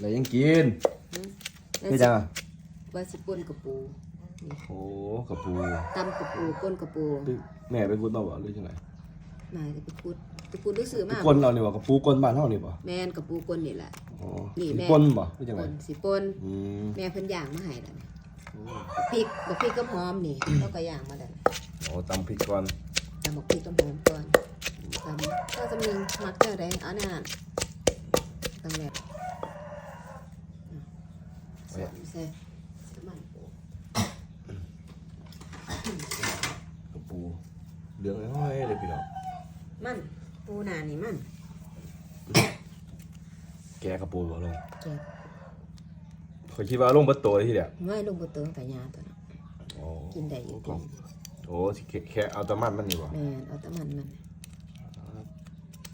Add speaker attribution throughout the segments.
Speaker 1: แล้วยังกิน
Speaker 2: แล้ว
Speaker 1: นี่
Speaker 2: สิ
Speaker 1: จังอะ
Speaker 2: ว่าสิป่นกระปูนี่
Speaker 1: โอ้กระปู
Speaker 2: ตำกระปูป่นกระปู
Speaker 1: แม่ไปกุดมาบ่หรือจังไง
Speaker 2: นายจะไปพูดไปพูดหรือซื้อ
Speaker 1: ไป
Speaker 2: มา
Speaker 1: กลเอานี่บ่กระปูกลบ้านเฮานี่บ่
Speaker 2: แม่นกระปูป่นนี่แหละ
Speaker 1: อ๋อ
Speaker 2: นี่
Speaker 1: สิ
Speaker 2: แม่
Speaker 1: กลบ่หรือจังไง
Speaker 2: ป่นสิป่น
Speaker 1: อืม
Speaker 2: แม่เพิ่นย่างมาให้แล้วนี่บักพริกบักพริกกับหอมนี่แล้วก็ย่างมาแล้ว
Speaker 1: โอ้ตำพริกก่อน
Speaker 2: ตำบักพริกกับหอมก่อนตำถ้าจะมีมักเจ้าใดเอาแน่นั่นตำแบบ ใส่ใส่น้ำมันปู
Speaker 1: กระปูเหลืองห้อยๆเลยพี่น้อง
Speaker 2: มันปูนานี่มัน
Speaker 1: แกะกระปูบ่ลง
Speaker 2: เก็บ
Speaker 1: ข้อยคิดว่าลงเบิดโตเลยทีเดียว
Speaker 2: ไว้ลงบนเติมกับยาตัวนั้น
Speaker 1: โอ้
Speaker 2: กินได้อยู่กิน
Speaker 1: โอ้สิแค่แค่เอาแตะมันมันนี่บ่
Speaker 2: แม่นเอาแต่มันมัน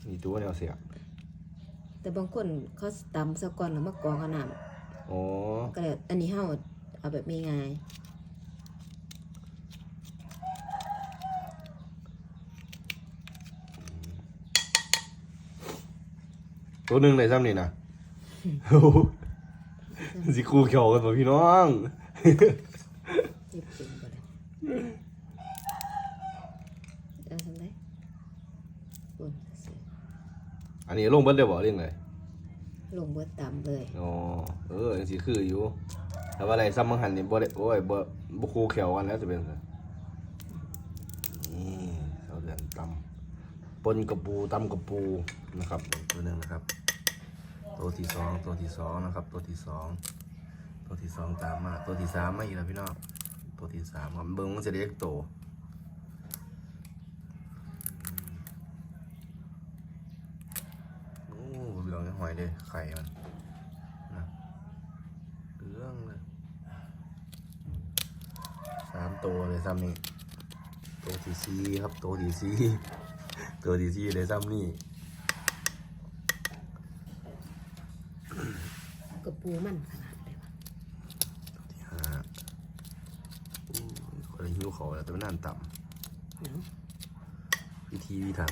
Speaker 1: นี่ตัวแนวเสีย
Speaker 2: แต่บางคนเขาตำซะก่อนแล้วมากรองเอาน้
Speaker 1: โอ้ำ
Speaker 2: ก็เลยอันนี้เฮาเอาแบบมีง่าย
Speaker 1: ตัวหนึงได้ซ้ำนี่นะโอ้โหสิคู่เขียวกันบ่พี่น้อง
Speaker 2: เจ็บจริงก็เลยเอาทำได้ปุ่นเสีย
Speaker 1: อันนี้ลงเบิดได้บ่เรื่องไง
Speaker 2: ลงเบิดตำเลย
Speaker 1: อ๋อเออจังสิคืออยู่ แต่ว่าอะไรซ้ำมังหันนี่บ่ได้โอ้ยบ่บ่คู่เขียวกันแล้วจะเป็นไงนี่เราเดือนตำปนกระปูตำกระปูนะครับตัวหนึงนะครับ ตัวที่สองตัวที่สองนะครับ ตัวที่สองตัวที่สองตามมา ตัวที่สามมาอีกแล้วพี่น้องตัวที่สามครับเบิ้งมันจะเล็กโตอ้เหลืองหอย เลยไข่มันนะเหลืองเลยสามตัวเลยซ้ำนี่ตัวที่สี่ครับตัวที่สี่ตัวที่สี่เลยซ้ำนี่
Speaker 2: กระปูมันขนาดเลยวะ
Speaker 1: ที่ห้าอู้ยคนละหิวเขาแล้วแต่มันนานต่
Speaker 2: เนาะำ
Speaker 1: พิธีพิถัน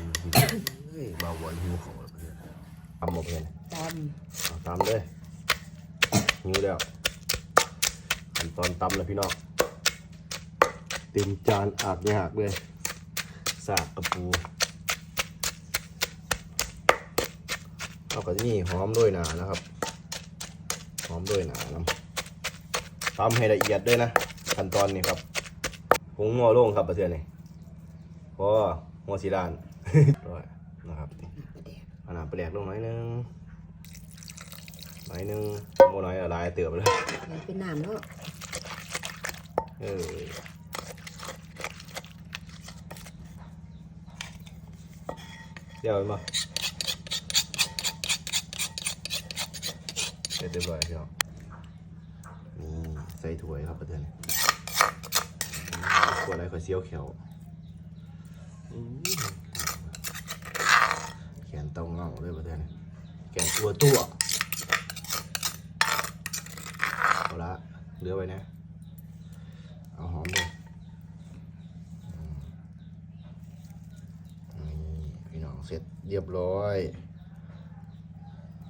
Speaker 1: เฮ้ยเบาบอลหิวเขาแล้วเพื่อน ตำหมดเลย
Speaker 2: ต
Speaker 1: เอาตำเลยหิวแล้วขั้นตอนตำเลยพี่น้องเต็มจานอากยากเลยสากกระปูเอากับนี่หอมด้วยหนานะครับ หอมด้วยหนาน้ำตำให้ละเอียดด้วยนะขั้นตอนนี้ครับผงงัวโล่งครับประเทศนี้พอหัวสีดานด้วยนะครับำ
Speaker 2: ประเดี๋ยว
Speaker 1: ขนาดแปลกลงหน่อยนึงหน่อยนึงโมน้อยอะไรเตือบเลย
Speaker 2: มันเป็นน้ำเนาะ
Speaker 1: เออเดี๋ยวมาเสร็จเรียบร้อยพี่น้องนี่ใส่ถ้วยครับประเดี๋ยวนี้ขวดอะไรขวดเสี้ยวเขียวอืมแขน เต้าเงาเลยประเดี๋ยนี้แขนตัวตัวเอาละเหลือไว้นะ เอาหอมเลยนี่พี่น้องเสร็จเรียบร้อย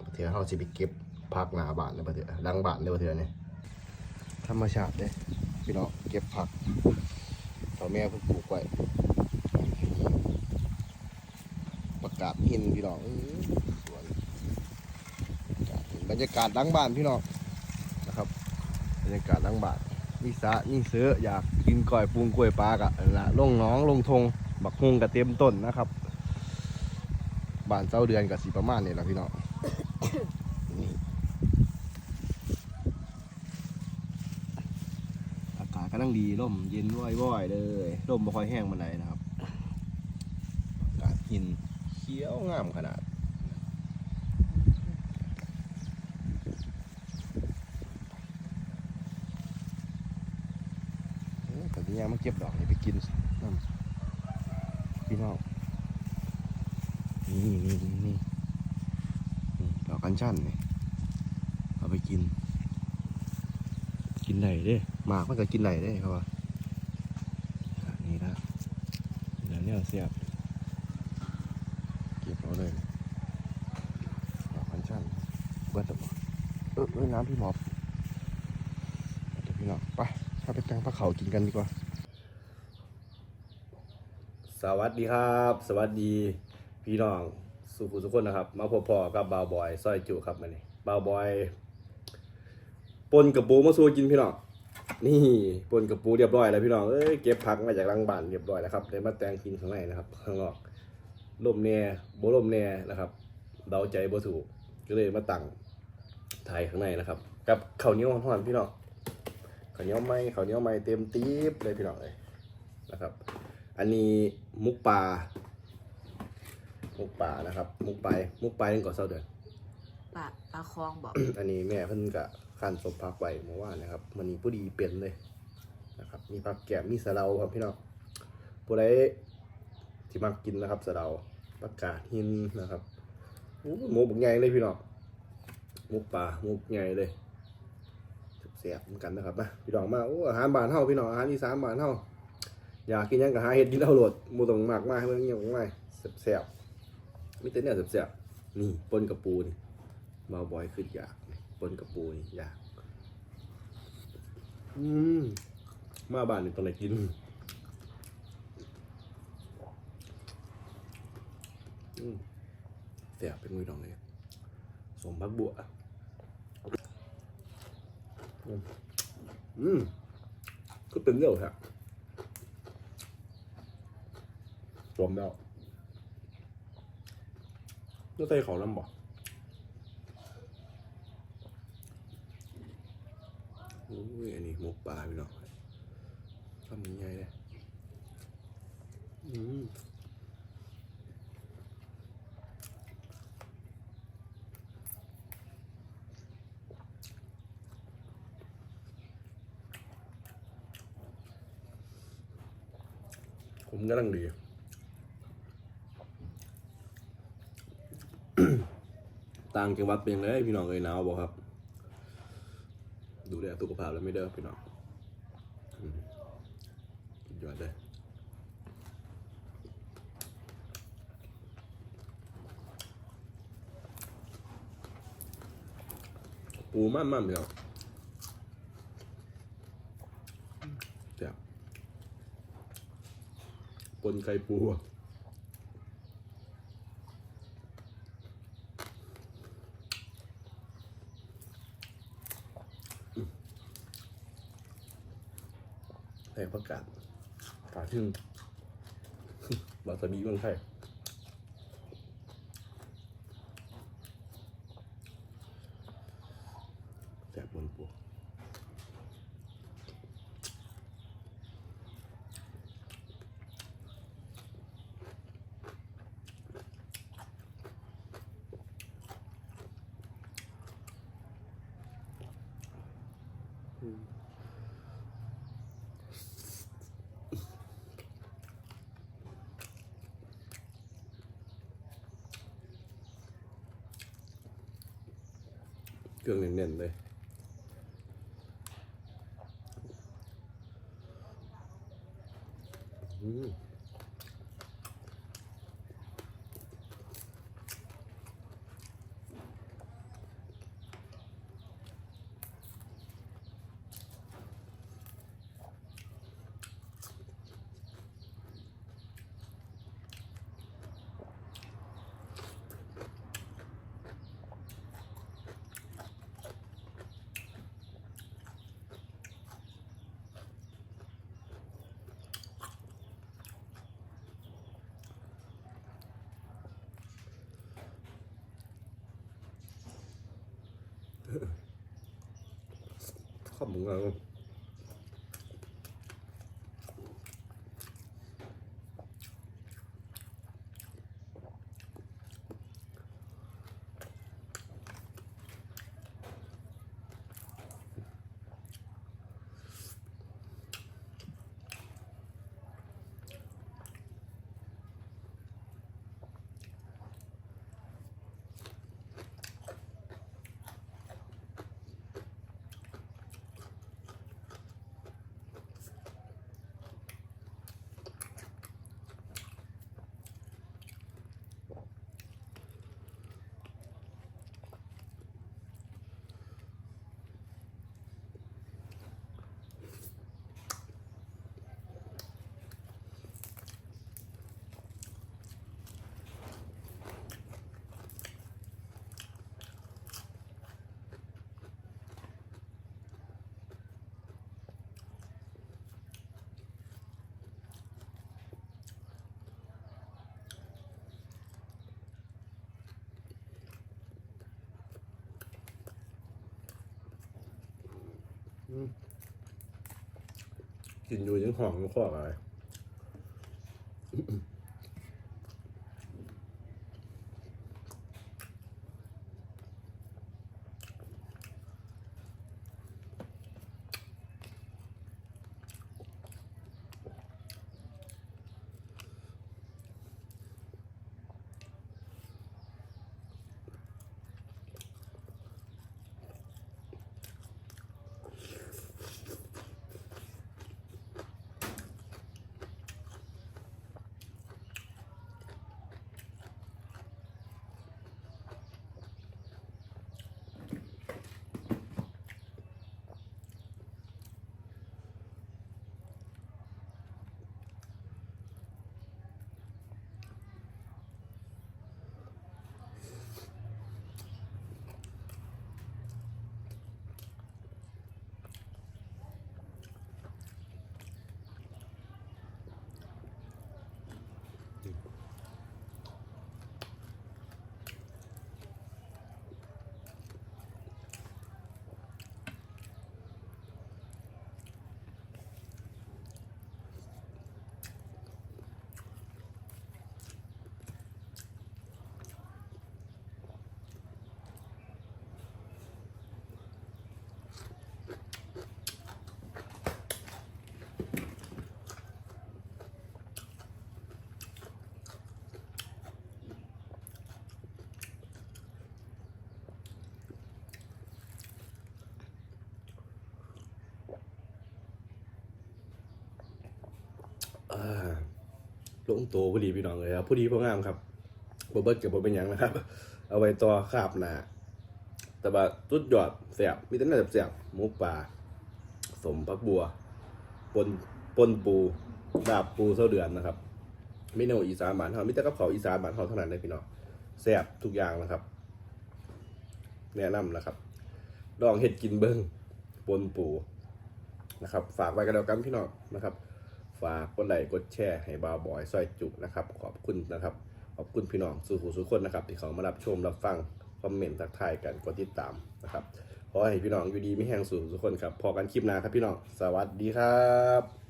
Speaker 1: ประเทศเฮาสิไปเก็บผักหนาบานเลยประเทศลังบานเลยประเทศนี้ธรรมชาติเด้พี่น้องเก็บผักพ่อแม่เพิ่งปลูกไว้ประ กาศหินพี่น้องสวนบรรยากาศหลังบ้านพี่น้องนะครับ บรรยากาศหลังบ้านมีสะมีเสืออยากกินก่อยปรุงกล้วยปลากะนั่นละลงน้องลงทงบักฮงกะเต็มต้นนะครับบ้านเจ้าเดือนกับสีประมาณนี่แหละพี่น้องอากาศกำลังดีร่มเย็นว่อยๆเลยร่มไม่ค่อยแห้งมาไหนนะครับ ขียวงามขนาดเอ้ยแต่ที่ยังมาเก็บดอกนี่ไปกินนั่นพี่น้องนี่นี่นี่นี่ดอกกัญชันนี่เอาไปกิน กินไหนเด้หมากมันก็กินไหนได้ครับว่านี่นะนี่นะเนี่ยเสียบ เก็บเอาเลยดอกกัญชันเบิดแล้วเออเออน้ำพี่หมอบเดี๋ยวพี่น้องไปถ้าไปตั้งพระเขากินกันดีกว่า สวัสดีครับ สวัสดีพี่น้องสุขุสุขคนนะครับ มาพบพอกับบาวบอยซอยจุครับมานี่บาวบอยปนกับปูมาสู้กินพี่น้องนี่ปนกับปูเรียบร้อยแล้วพี่น้องเอ้ยเก็บผักมาจากรังบ้านเรียบร้อยแล้วครับเดี๋ยวมาแตงกินข้างในนะครับข้างนอก ลมแน่บ่ลมแน่นะครับเดาใจบ่ถูกก็เลยมาตั้งถ่ายข้างในนะครับ กับข้าวเหนียวห่อนๆพี่น้องข้าวเหนียวไหมข้าวเหนียวไหมเต็มตีบเลยพี่น้องเลยนะครับ อันนี้มุกปลามุกปลานะครับ มุกไปลามุกปลาเล่นก่อนเศร้าเดือน
Speaker 2: ปลาปลาคลองบอก
Speaker 1: อันนี้แม่เพิ่นกะขันสมพักไว้เมื่อวานนะครับมันนี้ผู้ดีเป็นเลยนะครับ มีผักแกมมีสะเดาครับพี่น้องผู้ใดที่มักกินนะครับสะเดา ผักกาดหินนะครับโอ้ยหมูบุกใหญ่เลยพี่น้องหมุกปลาหมุกใหญ่เลยเสียบเหมือนกันนะครับนะพี่น้องมาโอ้อาหารบานเฮาพี่น้องอาหารอีสานบานเฮาอยากกินยังก็หาเห็ดกินเอาโหลดหมูต้องมากมากให้มันเงี้ยง่ายเสียบๆมีแต่เนี่ยเสียบๆนี่ปนกับปูนี่มาบอยขึ้นอยากปนกับปูนี่อยากอืมมาบ้านนี่ตอนไหนกินอืม เสียเป็นมือดองเลยสมพักบัวอืมก็เป็นเรื่องฮะสมแล้วก็ใส่เขาลำบอกอุ้ยอันนี้หมกปลาพี่น้องทำยังไงเนี่ยอืม ผมกำลังดีต่างจังหวัดเป็นยังไงพี่น้องเอ้ยหนาวบ่ครับ ดูแลสุขภาพแล้วไม่เด้อพี่น้องอยอดเลยปูมั่นมั่นพี่น้องแซ่บป นไก่ปูใส่ประกาศฝาทึ่งบาสมีเมืองไทย เครื่องเน้นๆเลย อืม ข้าว กินอยู่ยังหอมยังคอกอะไร ลงโตพอดีพี่น้องเลยครับพอดีพองามครับบเบิร์ตกับบเป็นยังนะครับ เอาไว้ต่อคาบหนาแต่ว่าตุดยอดแสบมีแต่น่าแสบหมูป่าสมพักบัวปนปนปูดาบปูเส้าเดือนนะครับเมนูอีสานบ้านเฮามีแต่กับเขาอีสานบ้านเฮาเท่านั้นเลยพี่น้องแสบทุกอย่างนะครับ แนะนำนะครับลองเห็ดกินเบิ้งปนปูนะครับ ฝากไว้กันแล้วกันพี่น้องนะครับ ฝากกดไลค์กดแชร์ให้บาวบอยซอยจุนะครับ ขอบคุณนะครับ ขอบคุณพี่น้องสู่หูสู่คนนะครับ ที่เขามารับชมรับฟังคอมเมนต์ทักทายกันกดติดตามนะครับขอให้พี่น้องอยู่ดีไม่แห้งสู่ทุกคนครับพอกันคลิปหน้าครับพี่น้อง สวัสดีครับ